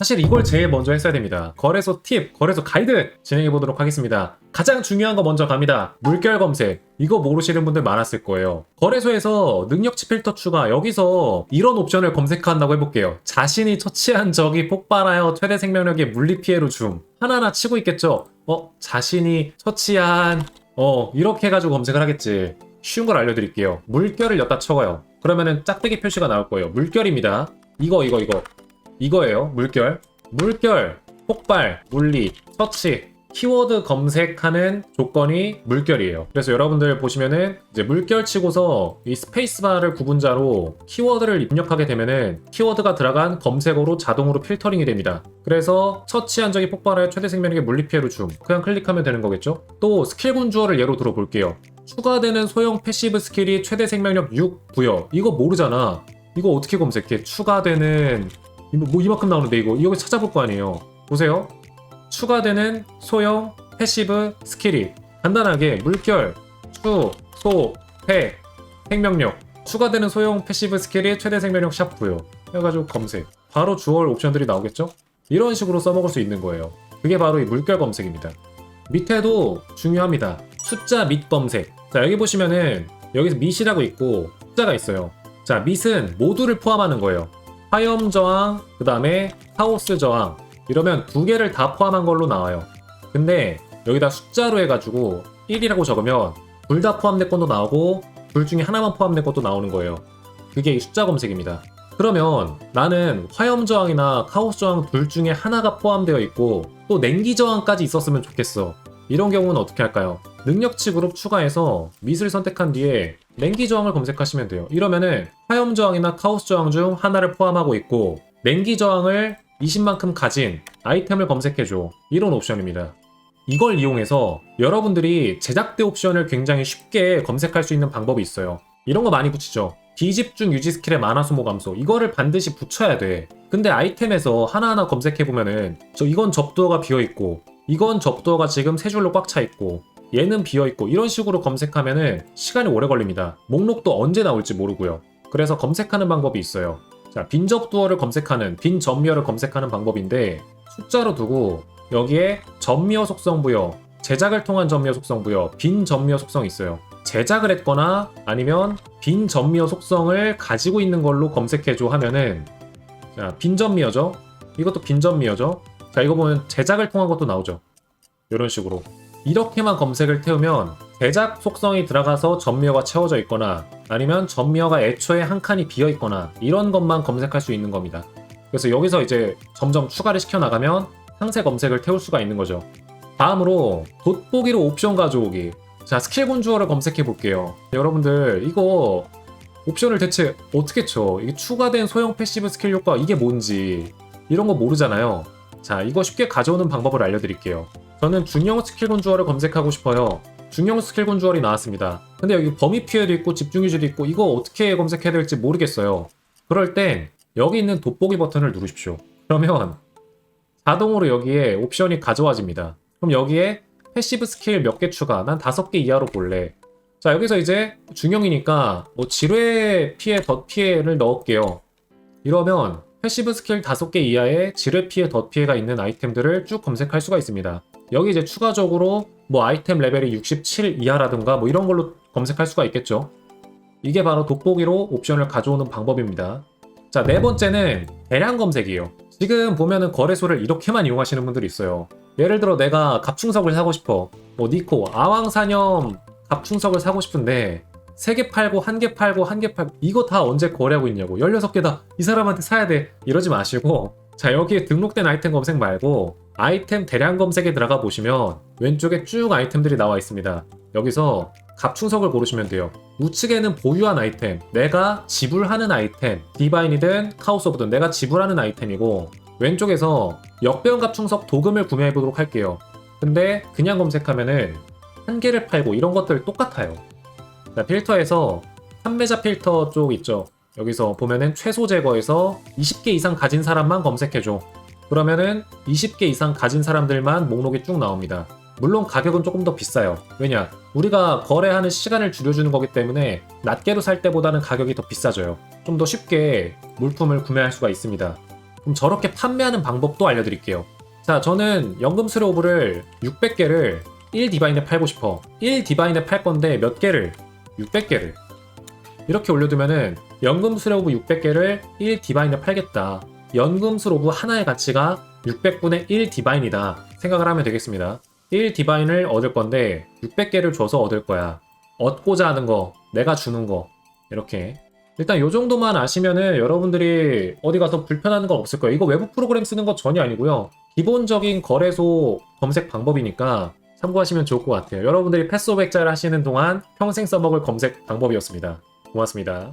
사실 이걸 제일 먼저 했어야 됩니다. 거래소 팁, 거래소 가이드 진행해 보도록 하겠습니다. 가장 중요한 거 먼저 갑니다. 물결 검색. 이거 모르시는 분들 많았을 거예요. 거래소에서 능력치 필터 추가, 여기서 이런 옵션을 검색한다고 해볼게요. 자신이 처치한 적이 폭발하여 최대 생명력의 물리 피해로 줌. 하나하나 치고 있겠죠? 어, 자신이 처치한, 어, 이렇게 해가지고 검색을 하겠지. 쉬운 걸 알려드릴게요. 물결을 엿다 쳐가요. 그러면은 짝대기 표시가 나올 거예요. 물결입니다. 이거, 이거, 이거. 이거예요. 물결. 물결, 폭발, 물리, 처치. 키워드 검색하는 조건이 물결이에요. 그래서 여러분들 보시면은 이제 물결 치고서 이 스페이스바를 구분자로 키워드를 입력하게 되면은 키워드가 들어간 검색어로 자동으로 필터링이 됩니다. 그래서 처치한 적이 폭발하여 최대 생명력의 물리 피해로 줌. 그냥 클릭하면 되는 거겠죠? 또 스킬 군 주어를 예로 들어볼게요. 추가되는 소형 패시브 스킬이 최대 생명력 6 부여. 이거 모르잖아. 이거 어떻게 검색해? 추가되는 이- 뭐 이만큼 나오는데 이거 이거 찾아볼 거 아니에요. 보세요. 추가되는 소형 패시브 스킬이 간단하게 물결, 추, 소, 패, 생명력 추가되는 소형 패시브 스킬이 최대 생명력 샵 부여 해가지고 검색 바로 주얼 옵션들이 나오겠죠? 이런 식으로 써먹을 수 있는 거예요. 그게 바로 이 물결 검색입니다. 밑에도 중요합니다. 숫자 밑 검색. 자, 여기 보시면은 여기서 밑이라고 있고 숫자가 있어요. 자, 밑은 모두를 포함하는 거예요. 화염 저항, 그 다음에 하오스 저항. 이러면 두 개를 다 포함한 걸로 나와요. 근데 여기다 숫자로 해가지고 1이라고 적으면 둘 다 포함된 것도 나오고 둘 중에 하나만 포함된 것도 나오는 거예요. 그게 이 숫자 검색입니다. 그러면 나는 화염 저항이나 카오스 저항 둘 중에 하나가 포함되어 있고 또 냉기 저항까지 있었으면 좋겠어. 이런 경우는 어떻게 할까요? 능력치 그룹 추가해서 밑을 선택한 뒤에 냉기 저항을 검색하시면 돼요. 이러면은 화염 저항이나 카오스 저항 중 하나를 포함하고 있고 냉기 저항을 20만큼 가진 아이템을 검색해줘. 이런 옵션입니다. 이걸 이용해서 여러분들이 제작대 옵션을 굉장히 쉽게 검색할 수 있는 방법이 있어요. 이런 거 많이 붙이죠. 비집중 유지 스킬의 만화 소모 감소. 이거를 반드시 붙여야 돼. 근데 아이템에서 하나하나 검색해보면은 저 이건 접두어가 비어있고 이건 접두어가 지금 세 줄로 꽉 차 있고 얘는 비어있고 이런 식으로 검색하면은 시간이 오래 걸립니다. 목록도 언제 나올지 모르고요. 그래서 검색하는 방법이 있어요. 자, 빈 접두어를 검색하는 빈 전미어를 검색하는 방법인데 숫자로 두고 여기에 전미어 속성 부여, 제작을 통한 전미어 속성 부여, 빈 전미어 속성이 있어요. 제작을 했거나 아니면 빈 전미어 속성을 가지고 있는 걸로 검색해줘 하면은 자, 빈 전미어죠. 이것도 빈 전미어죠. 자, 이거 보면 제작을 통한 것도 나오죠. 이런 식으로. 이렇게만 검색을 태우면 제작 속성이 들어가서 전미어가 채워져 있거나 아니면 전미어가 애초에 한 칸이 비어 있거나 이런 것만 검색할 수 있는 겁니다. 그래서 여기서 이제 점점 추가를 시켜 나가면 상세 검색을 태울 수가 있는 거죠. 다음으로 돋보기로 옵션 가져오기. 자, 스킬 군 주어를 검색해 볼게요. 여러분들 이거 옵션을 대체 어떻게 쳐? 이게 추가된 소형 패시브 스킬 효과 이게 뭔지 이런 거 모르잖아요. 자, 이거 쉽게 가져오는 방법을 알려드릴게요. 저는 중형 스킬 군 주어를 검색하고 싶어요. 중형 스킬 군 주얼이 나왔습니다. 근데 여기 범위 피해도 있고 집중 유지도 있고 이거 어떻게 검색해야 될지 모르겠어요. 그럴 땐 여기 있는 돋보기 버튼을 누르십시오. 그러면 자동으로 여기에 옵션이 가져와집니다. 그럼 여기에 패시브 스킬 몇 개 추가, 난 다섯 개 이하로 볼래. 자, 여기서 이제 중형이니까 뭐 지뢰 피해, 덧 피해를 넣을게요. 이러면 패시브 스킬 다섯 개 이하의 지뢰 피해, 덧 피해가 있는 아이템들을 쭉 검색할 수가 있습니다. 여기 이제 추가적으로 뭐 아이템 레벨이 67 이하라든가 뭐 이런 걸로 검색할 수가 있겠죠. 이게 바로 돋보기로 옵션을 가져오는 방법입니다. 자, 네 번째는 대량 검색이에요. 지금 보면은 거래소를 이렇게만 이용하시는 분들이 있어요. 예를 들어 내가 갑충석을 사고 싶어. 뭐 니코, 아왕사념 갑충석을 사고 싶은데 3개 팔고 1개 팔고 1개 팔고 이거 다 언제 거래하고 있냐고 16개 다 이 사람한테 사야 돼 이러지 마시고 자 여기에 등록된 아이템 검색 말고 아이템 대량 검색에 들어가 보시면 왼쪽에 쭉 아이템들이 나와 있습니다 여기서 갑충석을 고르시면 돼요 우측에는 보유한 아이템 내가 지불하는 아이템 디바인이든 카오스오브든 내가 지불하는 아이템이고 왼쪽에서 역배운 갑충석 도금을 구매해 보도록 할게요 근데 그냥 검색하면은 한 개를 팔고 이런 것들 똑같아요 자, 필터에서 판매자 필터 쪽 있죠. 여기서 보면은 최소 제거에서 20개 이상 가진 사람만 검색해줘. 그러면은 20개 이상 가진 사람들만 목록이 쭉 나옵니다. 물론 가격은 조금 더 비싸요. 왜냐? 우리가 거래하는 시간을 줄여주는 거기 때문에 낱개로 살 때보다는 가격이 더 비싸져요. 좀 더 쉽게 물품을 구매할 수가 있습니다. 그럼 저렇게 판매하는 방법도 알려드릴게요. 자, 저는 연금 수료오브를 600개를 1 디바인에 팔고 싶어. 1 디바인에 팔 건데 몇 개를? 600개를. 이렇게 올려두면은 연금 수료오브 600개를 1 디바인에 팔겠다. 연금 수료오브 하나의 가치가 600분의 1 디바인이다. 생각을 하면 되겠습니다. 1 디바인을 얻을 건데 600개를 줘서 얻을 거야. 얻고자 하는 거, 내가 주는 거. 이렇게. 일단 요 정도만 아시면은 여러분들이 어디 가서 불편한 건 없을 거예요. 이거 외부 프로그램 쓰는 거 전혀 아니고요. 기본적인 거래소 검색 방법이니까 참고하시면 좋을 것 같아요. 여러분들이 패스 오백자를 하시는 동안 평생 써먹을 검색 방법이었습니다. 고맙습니다.